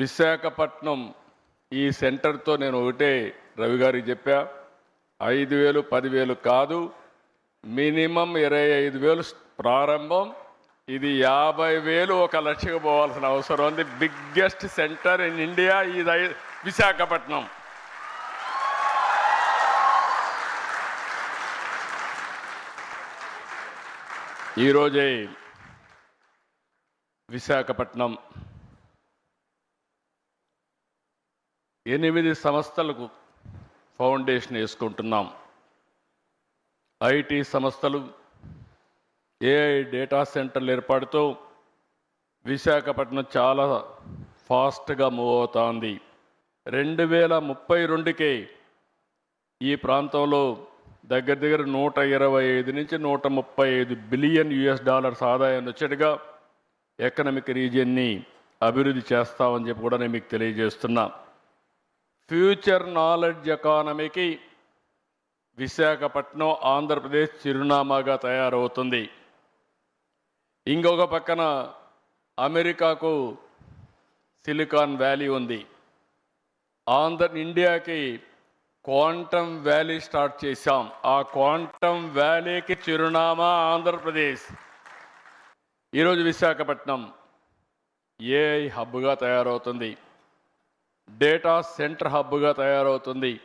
విశాఖపట్నం ఈ సెంటర్తో నేను ఒకటే రవి గారికి చెప్పా. ఐదు వేలు పదివేలు కాదు. మినిమం ఇరవై ఐదు వేలు ప్రారంభం. ఇది యాభై వేలు ఒక లక్షకు పోవాల్సిన అవసరం ఉంది. బిగ్గెస్ట్ సెంటర్ ఇన్ ఇండియా ఇది ఐ- విశాఖపట్నం. ఈరోజే విశాఖపట్నం ఎనిమిది సంస్థలకు ఫౌండేషన్ వేసుకుంటున్నాం. ఐటీ సంస్థలు ఏఐ డేటా సెంటర్లు ఏర్పాటుతో విశాఖపట్నం చాలా ఫాస్ట్గా మూవ్ అవుతోంది. రెండు వేల ముప్పై రెండుకే ఈ ప్రాంతంలో దగ్గర దగ్గర నూట ఇరవై ఐదు నుంచి నూట ముప్పై ఐదు బిలియన్ యుఎస్ డాలర్స్ ఆదాయం వచ్చేట్టుగా ఎకనామిక్ రీజియన్ని అభివృద్ధి చేస్తామని చెప్పి కూడా నేను మీకు తెలియజేస్తున్నా. ఫ్యూచర్ నాలెడ్జ్ ఎకానమీకి విశాఖపట్నం ఆంధ్రప్రదేశ్ చిరునామాగా తయారవుతుంది. ఇంకొక పక్కన అమెరికాకు సిలికాన్ వ్యాలీ ఉంది. ఆంధ్ర ఇండియాకి క్వాంటమ్ వ్యాలీ స్టార్ట్ చేశాం. ఆ క్వాంటమ్ వ్యాలీకి చిరునామా ఆంధ్రప్రదేశ్. ఈరోజు విశాఖపట్నం ఏఐ హబ్గా తయారవుతుంది. డేటా సెంటర్ హబ్గా తయారవుతుంది.